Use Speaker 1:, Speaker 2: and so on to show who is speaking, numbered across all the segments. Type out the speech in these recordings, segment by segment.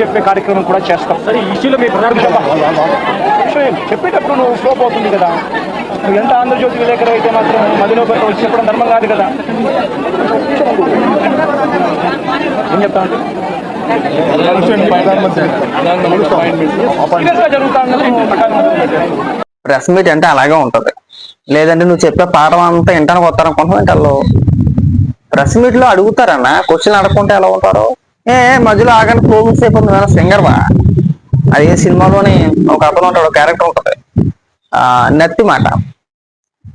Speaker 1: చెప్పే కార్యక్రమం కూడా చేస్తాం.
Speaker 2: సరే ఈ ఇష్యూలో మీ ప్రధాన
Speaker 1: విషయం చెప్పేటప్పుడు నువ్వు స్లోప్ అవుతుంది కదా. నువ్వు ఎంత ఆంధ్రజ్యోతి విలేకరు అయితే మాత్రం మదిలో పెట్టి వచ్చి చెప్పడం ధర్మం కాదు కదా. ఏం చెప్తా
Speaker 3: ప్రెస్ మీట్ అంటే అలాగే ఉంటది. లేదంటే నువ్వు చెప్పే పాఠం అంతా ఇంటానికి వస్తారనుకుంటున్నావు. ఇంటల్లో ప్రెస్ మీట్లో అడుగుతారన్న. క్వశ్చన్ అడగకుంటే ఎలా ఉంటారు? ఏ మధ్యలో ఆగండి సేపు ఉంది ఏమైనా సింగర్ వా అది ఏ సినిమాలోని ఒక అతను ఉంటాడు క్యారెక్టర్ ఉంటుంది. ఆ నత్తి మాట.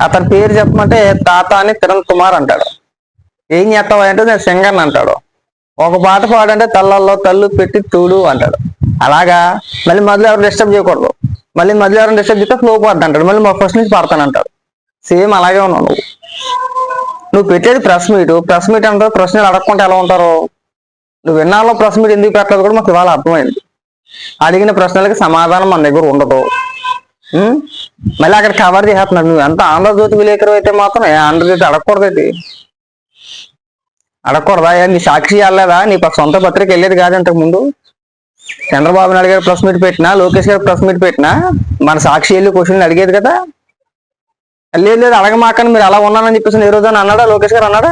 Speaker 3: అతని పేరు చెప్పమంటే తాత అని కిరణ్ కుమార్ అంటాడు. ఏం చేస్తావా అంటే నేను సింగర్ అంటాడు. ఒక పాట పాడంటే తల్లల్లో తల్లు పెట్టి తూడు అంటాడు. అలాగా మళ్ళీ మధ్యలో ఎవరు డిస్టర్బ్ చేయకూడదు. మళ్ళీ మధ్యలో ఎవరైనా డిస్టర్బ్ చేస్తే ఫ్లో పడద్దు అంటాడు. మళ్ళీ మా ఫస్ట్ నుంచి పాడతానంటాడు సేమ్ అలాగే ఉన్నావు నువ్వు. నువ్వు పెట్టేది ప్రెస్ మీట్ ప్రెస్ మీట్ అంటే ప్రశ్నలు అడగకుండా ఎలా ఉంటారు? నువ్వు విన్నాలో ప్రెస్ మీట్ ఎందుకు పెట్టలేదు కూడా మాకు ఇవాళ అర్థమైంది. అడిగిన ప్రశ్నలకి సమాధానం మన దగ్గర ఉండదు. మళ్ళీ అక్కడ కవర్ చేస్తున్నాడు నువ్వు ఎంత ఆంధ్రజ్యోతి విలేకరు అయితే మాత్రం ఏ ఆంధ్రజ్యోతి అడగకూడదు అడగకూడదా? నీ సాక్షి వెళ్ళలేదా నీ ప- సొంత పత్రిక వెళ్ళేది కాదు ఇంతకు ముందు చంద్రబాబు నాయుడు గారు ప్రెస్ మీట్ పెట్టినా? లోకేష్ గారు ప్రెస్ మీట్ పెట్టినా? మన సాక్షి వెళ్ళి క్వశ్చన్ అడిగేది కదా? లేదు లేదు అడగమాకని మీరు అలా ఉన్నానని చెప్పేసి ఏ రోజు అన్నాడా? లోకేష్ గారు అన్నాడా?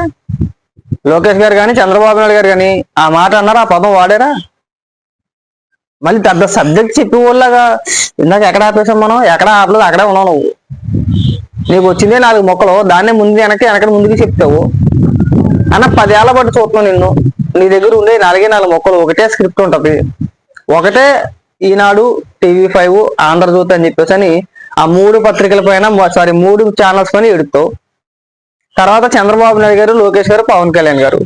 Speaker 3: లోకేష్ గారు కానీ చంద్రబాబు నాయుడు గారు కానీ ఆ మాట అన్నారు? ఆ పదం వాడారా? మళ్ళీ పెద్ద సబ్జెక్ట్ చెప్పి వాళ్ళగా ఇందాక ఎక్కడ ఆపేసాం మనం? ఎక్కడ ఆపలేదు అక్కడే ఉన్నావు నువ్వు. నీకు వచ్చిందే నాలుగు మొక్కలు దాన్నే ముందు వెనక వెనక ముందుకు చెప్తావు అన్న పదేళ్ళ పాటు చూస్తున్నావు నిన్ను. నీ దగ్గర ఉండే నాలుగే నాలుగు మొక్కలు ఒకటే స్క్రిప్ట్ ఉంటుంది. ఒకటే ఈనాడు టీవీ ఫైవ్ ఆంధ్రజ్యోతి అని చెప్పేసి అని ఆ మూడు పత్రికల పైన సారీ మూడు ఛానల్స్ పైన ఎడుతావు. తర్వాత చంద్రబాబు నాయుడు గారు లోకేష్ గారు పవన్ కళ్యాణ్ గారు.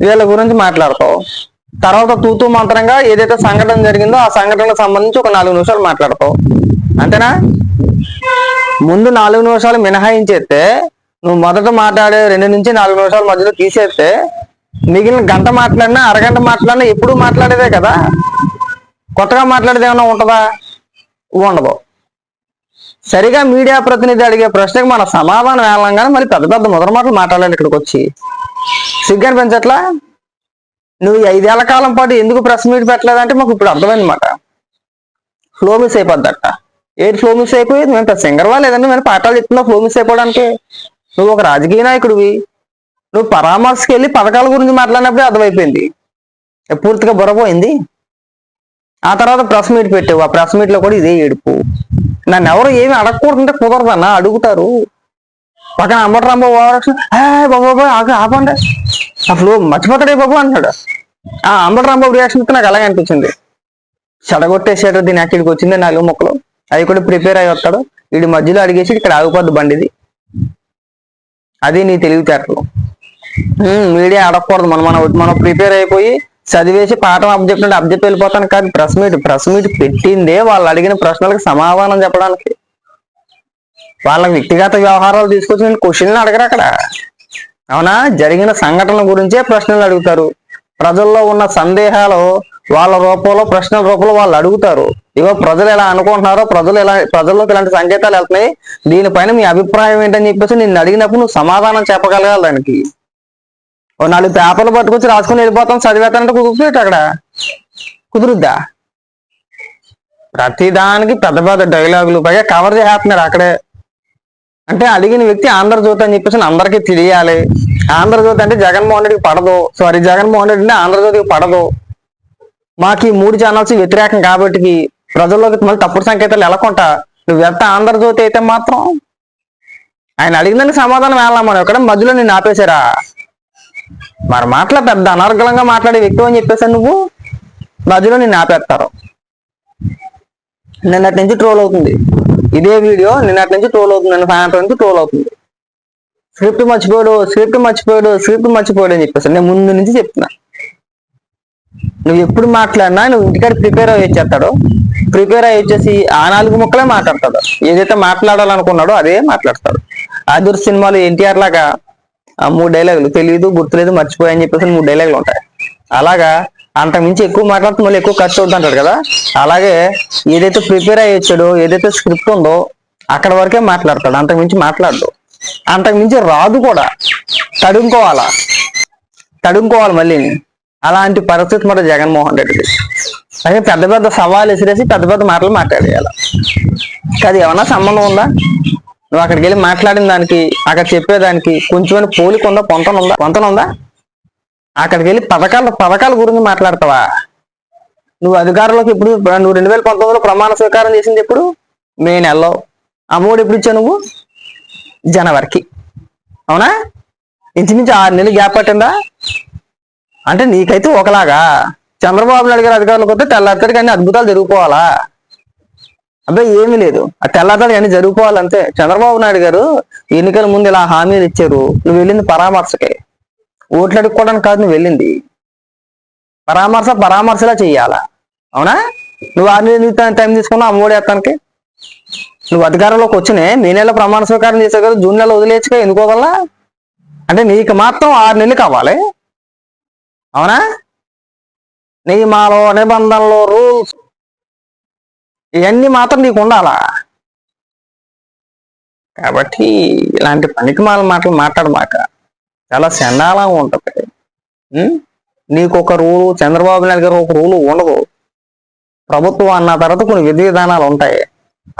Speaker 3: వీళ్ళ గురించి మాట్లాడతావు. తర్వాత తూతూ మంత్రంగా ఏదైతే సంఘటన జరిగిందో ఆ సంఘటనకు సంబంధించి ఒక నాలుగు నిమిషాలు మాట్లాడతావు. అంతేనా? ముందు నాలుగు నిమిషాలు మినహాయించేస్తే నువ్వు మొదట మాట్లాడే రెండు నుంచి నాలుగు నిమిషాల మధ్యలో తీసేస్తే మిగిలిన గంట మాట్లాడినా అరగంట మాట్లాడినా ఎప్పుడు మాట్లాడేదే కదా. కొత్తగా మాట్లాడేది ఏమైనా ఉంటుందా? ఉండదు. సరిగా మీడియా ప్రతినిధి అడిగే ప్రశ్నకు మన సమాధానం వెళ్ళంగానే మరి పెద్ద పెద్ద మొదటి మాటలు మాట్లాడాలి ఇక్కడికి వచ్చి. సిగ్గు అనిపించట్లా? నువ్వు ఐదేళ్ళ కాలం పాటు ఎందుకు ప్రెస్ మీట్ పెట్టలేదంటే మాకు ఇప్పుడు అర్థమైందన్నమాట. Flow miss అయిపోద్దట. ఏది ఫ్లో మిస్ అయిపోయి మేము పెద్ద సింగర్వా లేదండి మేము పాఠాలు చెప్తున్నావు ఫ్లో మిస్ అయిపోవడానికి. నువ్వు ఒక రాజకీయ నాయకుడివి. నువ్వు పరామర్శకి వెళ్ళి పథకాల గురించి మాట్లాడినప్పుడే అర్థమైపోయింది. పూర్తిగా బుర్రపోయింది? ఆ తర్వాత ప్రెస్ మీట్ పెట్టావు. ఆ ప్రెస్ మీట్లో కూడా ఇదే ఏడుపు. నన్ను ఎవరు ఏమి అడగకూడదంటే కుదరదన్నా అడుగుతారు. పక్కన అంబటరాంబాబు బాబు బాబు ఆగ ఆపండి. అసలు మర్చిపోతాడే బాబు అంటాడు. ఆ అంబటరాంబాబు రియాక్షన్ నాకు అలాగే అనిపించింది. చెడగొట్టేసాడు దీని అక్కడికి వచ్చింది నాలుగు మొక్కలు. అవి కూడా ప్రిపేర్ అయి వస్తాడు. వీడి మధ్యలో అడిగేసి ఇక్కడ ఆగిపోద్దు బండిది. అది నీ తెలివితేటలు. మీడియా అడగకూడదు మనం మనం మనం ప్రిపేర్ అయిపోయి చదివేసి పాఠం అబ్జెక్ట్ నుండి అబ్జెక్ట్ వెళ్ళిపోతాను కాదు. ప్రెస్ మీట్ ప్రెస్ మీట్ పెట్టిందే వాళ్ళు అడిగిన ప్రశ్నలకు సమాధానం చెప్పడానికి. వాళ్ళ వ్యక్తిగత వ్యవహారాలు తీసుకొచ్చి నేను క్వశ్చన్లు అడగరు అక్కడ. అవునా? జరిగిన సంఘటనల గురించే ప్రశ్నలు అడుగుతారు. ప్రజల్లో ఉన్న సందేహాలు వాళ్ళ రూపంలో ప్రశ్నల రూపంలో వాళ్ళు అడుగుతారు. ఇగో ప్రజలు ఎలా అనుకుంటున్నారో ప్రజలు ఎలా ప్రజల్లోకి ఇలాంటి సంకేతాలు వెళ్తున్నాయి. దీనిపైన మీ అభిప్రాయం ఏంటని చెప్పేసి నిన్ను అడిగినప్పుడు నువ్వు సమాధానం చెప్పగలగాలి దానికి. ఓ నాలుగు పేపర్లు పట్టుకొచ్చి రాసుకుని వెళ్ళిపోతాం చదివేతానంటే కుదురుతుంది అక్కడ. కుదురుద్దా? ప్రతి దానికి పెద్ద పెద్ద డైలాగులు పైగా కవర్ చేస్తున్నారు అక్కడే. అంటే అడిగిన వ్యక్తి ఆంధ్రజ్యోతి అని చెప్పేసి అందరికీ తెలియాలి. ఆంధ్రజ్యోతి అంటే జగన్మోహన్ రెడ్డికి పడదు. సారీ జగన్మోహన్ రెడ్డి అంటే ఆంధ్రజ్యోతికి పడదు. మాకు ఈ మూడు ఛానల్స్ వ్యతిరేకం కాబట్టి ప్రజల్లోకి మళ్ళీ తప్పుడు సంకేతాలు వెళ్ళకుండా నువ్వు ఎంత ఆంధ్రజ్యోతి అయితే మాత్రం ఆయన అడిగిన సమాధానం వెళ్ళాం మనం ఎక్కడ మధ్యలో నేను ఆపేశారా? మరి మాటల పెద్ద అనర్గళంగా మాట్లాడే వ్యక్తి అని చెప్పేసి నువ్వు మధ్యలో నిన్ను ఆపేస్తారు. నిన్నటి నుంచి ట్రోల్ అవుతుంది. ఇదే వీడియో నిన్నటి నుంచి ట్రోల్ అవుతుంది. నిన్న సాయంత్రం నుంచి ట్రోల్ అవుతుంది. స్క్రిప్ట్ మర్చిపోయాడు స్క్రిప్ట్ మర్చిపోయాడు స్క్రిప్ట్ మర్చిపోయాడు అని చెప్పేసి నేను ముందు నుంచి చెప్తున్నా. నువ్వు ఎప్పుడు మాట్లాడినా నువ్వు ఇంటికాడ ప్రిపేర్ అయ్యి వచ్చేస్తాడు. ప్రిపేర్ అయ్యి వచ్చేసి ఆ నాలుగు ముక్కలే మాట్లాడతాడు. ఏదైతే మాట్లాడాలనుకున్నాడో అదే మాట్లాడతాడు. ఆదుర్ సినిమాలు ఎన్టీఆర్ లాగా ఆ మూడు డైలాగులు తెలియదు గుర్తులేదు మర్చిపోయాయని చెప్పేసి మూడు డైలాగులు ఉంటాయి. అలాగా అంతకు మించి ఎక్కువ మాట్లాడితే మళ్ళీ ఎక్కువ ఖర్చు అవుతుంది అంటాడు కదా. అలాగే ఏదైతే ప్రిపేర్ అయ్యి వచ్చాడో ఏదైతే స్క్రిప్ట్ ఉందో అక్కడ వరకే మాట్లాడతాడు అంతకు మించి మాట్లాడదు అంతకు మించి రాదు కూడా. తడుముకోవాలా? తడుముకోవాలి మళ్ళీ అలాంటి పరిస్థితి మరి జగన్మోహన్ రెడ్డి అయితే పెద్ద పెద్ద సవాలు విసిరేసి పెద్ద పెద్ద మాటలు మాట్లాడేయాలి. అది ఏమన్నా సంబంధం ఉందా? నువ్వు అక్కడికి వెళ్ళి మాట్లాడిన దానికి అక్కడ చెప్పేదానికి కొంచెం పోలిక ఉందా పొంతన ఉందా పొంతన ఉందా అక్కడికి వెళ్ళి పథకాల పథకాల గురించి మాట్లాడతావా? నువ్వు అధికారంలోకి ఇప్పుడు నువ్వు రెండు వేల పంతొమ్మిదిలో ప్రమాణ స్వీకారం చేసింది ఎప్పుడు? మే నెలలో. అమ్మఒడి ఎప్పుడు ఇచ్చావు నువ్వు? జనవరికి. అవునా? ఇంచుమించు ఆరు నెలలు గ్యాప్ పట్టిందా? అంటే నీకైతే ఒకలాగా. చంద్రబాబు నాయుడు గారు అధికారులకు వస్తే తెల్లారితే కానీ అద్భుతాలు జరిగిపోవాలా అబ్బాయి ఏమీ లేదు. ఆ తెల్లారితడికి అన్ని జరిగిపోవాలంతే చంద్రబాబు నాయుడు గారు ఎన్నికల ముందు ఇలా హామీలు ఇచ్చారు. నువ్వు వెళ్ళింది పరామర్శకే. ఓట్లు అడుక్కోవడానికి కాదు నువ్వు వెళ్ళింది. పరామర్శ పరామర్శలా చెయ్యాలా? అవునా? నువ్వు ఆరు నెలలు టైం తీసుకున్నావు అమ్మఒడి ఎత్తానికి నువ్వు అధికారంలోకి వచ్చినే మే నెల ప్రమాణ స్వీకారం చేసావు కదా జూన్ నెల వదిలేచ్చుగా ఎందుకోగల అంటే నీకు మాత్రం ఆరు నెలలు కావాలి. అవునా? నియమాలు నిబంధనలు రూల్స్ ఇవన్నీ మాత్రం నీకు ఉండాలా? కాబట్టి ఇలాంటి పనికిమాల మాటలు మాట్లాడమాక చాలా చండాలంగా ఉంటుంది. నీకు ఒక రూలు చంద్రబాబు నాయుడు గారు ఒక రూలు ఉండదు. ప్రభుత్వం అన్న తర్వాత కొన్ని విధి విధానాలు ఉంటాయి.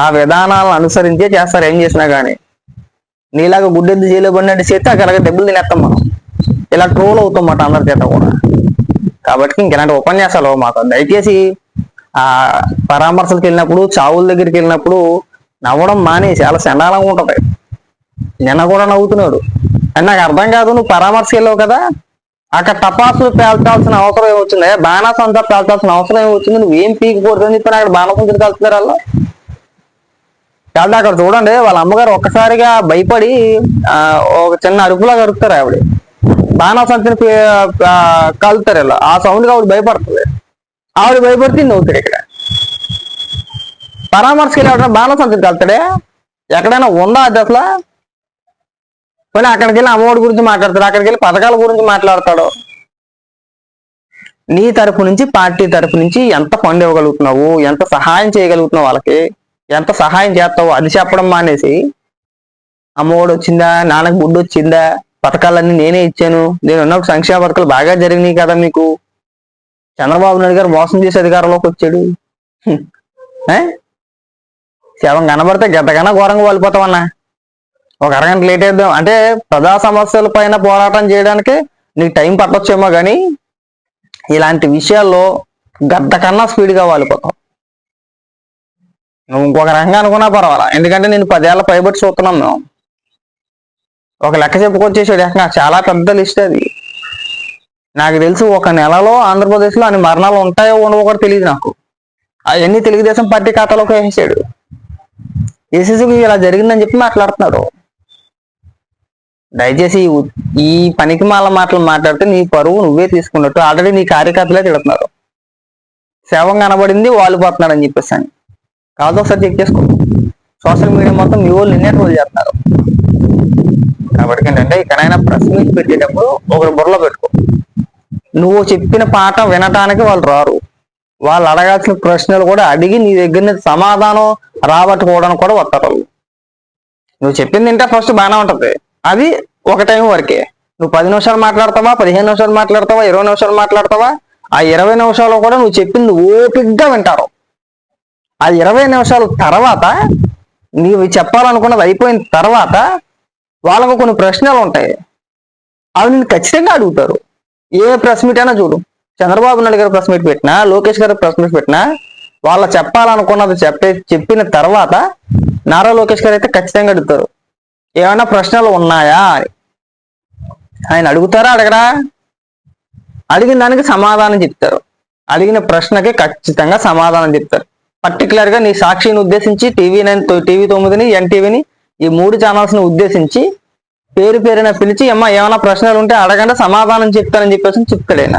Speaker 3: ఆ విధానాలను అనుసరించే చేస్తారు ఏం చేసినా కానీ నీలాగా గుడ్డెద్దు చేయలేబడినట్టు చేస్తే అక్కడ దెబ్బలు తినేస్తాం మనం. ఇలా ట్రోల్ అవుతాం మాట అందరి చేత కూడా. కాబట్టి ఇంక ఇలాంటి ఉపన్యాసాలు మాకు. దయచేసి ఆ పరామర్శలకు వెళ్ళినప్పుడు చావుల దగ్గరికి వెళ్ళినప్పుడు నవ్వడం మానేసి చాలా చండాలంగా ఉంటది. నిన్న కూడా నవ్వుతున్నాడు. అని నాకు అర్థం కాదు నువ్వు పరామర్శకు వెళ్ళావు కదా. అక్కడ టపాసులు పేల్చాల్సిన అవసరం ఏమొచ్చింది బాణాసంతా పేల్చాల్సిన అవసరం ఏమొచ్చింది నువ్వు ఏం అని చెప్పి అక్కడ బాణాసంతులు కలుపుతారు వాళ్ళు కాబట్టి అక్కడ చూడండి వాళ్ళ అమ్మగారు ఒక్కసారిగా భయపడి ఆ, ఒక చిన్న అరుపులా కరుపుతారు ఆవిడ. బాణాసంతిని కలుతారు ఇలా ఆ సౌండ్ ఆవిడ భయపడుతుంది. ఆవిడ భయపడితే నవ్వుతాడు ఇక్కడ. పరామర్శకి వెళ్ళి బాణాసంతిని వెళ్తాడే ఎక్కడైనా ఉందా అది అసలు? పోనీ అక్కడికి వెళ్ళి అమ్మఒడి గురించి మాట్లాడతాడు? అక్కడికి వెళ్ళి పథకాల గురించి మాట్లాడతాడు? నీ తరపు నుంచి పార్టీ తరపు నుంచి ఎంత ఫండ్ ఇవ్వగలుగుతున్నావు? ఎంత సహాయం చేయగలుగుతున్నావు వాళ్ళకి? ఎంత సహాయం చేస్తావు? అది చెప్పడం మానేసి అమ్మఒడి వచ్చిందా? నాన్నకు గుడ్డు వచ్చిందా? పథకాలన్నీ నేనే ఇచ్చాను. నేను ఉన్నప్పుడు సంక్షేమ పథకాలు బాగా జరిగినాయి కదా మీకు. చంద్రబాబు నాయుడు గారు మోసం చేసే అధికారంలోకి వచ్చాడు. శవం కనబడితే గంటకన్నా ఘోరంగా వాలిపోతామన్నా. ఒక అరగంట లేట్ అయిద్దాం. అంటే ప్రజా సమస్యల పైన పోరాటం చేయడానికి నీకు టైం పట్టొచ్చేమో కానీ ఇలాంటి విషయాల్లో గంట కన్నా స్పీడ్గా వాలిపోతాం. నువ్వు ఇంకొక రకంగా అనుకున్నా పర్వాలా? ఎందుకంటే నేను పదేళ్ళ పైబట్టి చూస్తున్నాం మేము. ఒక లెక్క చెప్పుకొచ్చేసాడు. నాకు చాలా పెద్ద లిస్ట్ అది. నాకు తెలుసు ఒక నెలలో ఆంధ్రప్రదేశ్లో అన్ని మరణాలు ఉంటాయో ఉండవో కూడా తెలియదు నాకు. అవన్నీ తెలుగుదేశం పార్టీ ఖాతాలోకి వేసేసాడు. వేసేసి ఇలా జరిగిందని చెప్పి మాట్లాడుతున్నాడు. దయచేసి ఈ పనికి మాల మాటలు మాట్లాడితే నీ పరువు నువ్వే తీసుకున్నట్టు ఆల్రెడీ నీ కార్యకర్తలే తిడుతున్నారు. శవం కనబడింది వాళ్ళు పోతున్నాడు అని చెప్పేసి అని. కాదు ఒకసారి చెక్ చేసుకో. సోషల్ మీడియా మొత్తం మీ వాళ్ళు నిన్నే ట్రోల్ చేస్తున్నారు. కాబట్టి ఏంటంటే ఇక్కడైనా ప్రెస్ మీట్ పెట్టేటప్పుడు ఒకరు బుర్రలో పెట్టుకో. నువ్వు చెప్పిన పాఠం వినటానికి వాళ్ళు రారు. వాళ్ళు అడగాల్సిన ప్రశ్నలు కూడా అడిగి నీ దగ్గర నుంచి సమాధానం రాబట్టుకోవడానికి కూడా వస్తారు నువ్వు చెప్పింది తింటే ఫస్ట్ బాగానే ఉంటుంది. అది ఒక టైం వరకే. నువ్వు పది నిమిషాలు మాట్లాడతావా? పదిహేను నిమిషాలు మాట్లాడతావా? ఇరవై నిమిషాలు మాట్లాడతావా? ఆ ఇరవై నిమిషాలు కూడా నువ్వు చెప్పింది ఓపిగ్గా వింటారు. ఆ ఇరవై నిమిషాల తర్వాత నీవు చెప్పాలనుకున్నది అయిపోయిన తర్వాత వాళ్ళకు కొన్ని ప్రశ్నలు ఉంటాయి. అవి నేను ఖచ్చితంగా అడుగుతారు. ఏ ప్రెస్ మీట్ అయినా చూడు. చంద్రబాబు నాయుడు గారు ప్రెస్ మీట్ పెట్టినా లోకేష్ గారు ప్రెస్ మీట్ పెట్టినా వాళ్ళ చెప్పాలనుకున్నది చెప్పే చెప్పిన తర్వాత నారా లోకేష్ గారు అయితే ఖచ్చితంగా అడుగుతారు. ఏమైనా ప్రశ్నలు ఉన్నాయా? ఆయన అడుగుతారా అడగరా? అడిగిన దానికి సమాధానం చెప్తారు. అడిగిన ప్రశ్నకి ఖచ్చితంగా సమాధానం చెప్తారు. పర్టికులర్గా నీ సాక్షిని ఉద్దేశించి టీవీ నైన్ టీవీ తొమ్మిదిని ఎన్టీవీని ఈ మూడు ఛానల్స్ని ఉద్దేశించి పేరు పేరున పిలిచి అమ్మ ఏమైనా ప్రశ్నలు ఉంటే అడగండి సమాధానం చెప్తానని చెప్పేసి చెప్తాడు ఆయన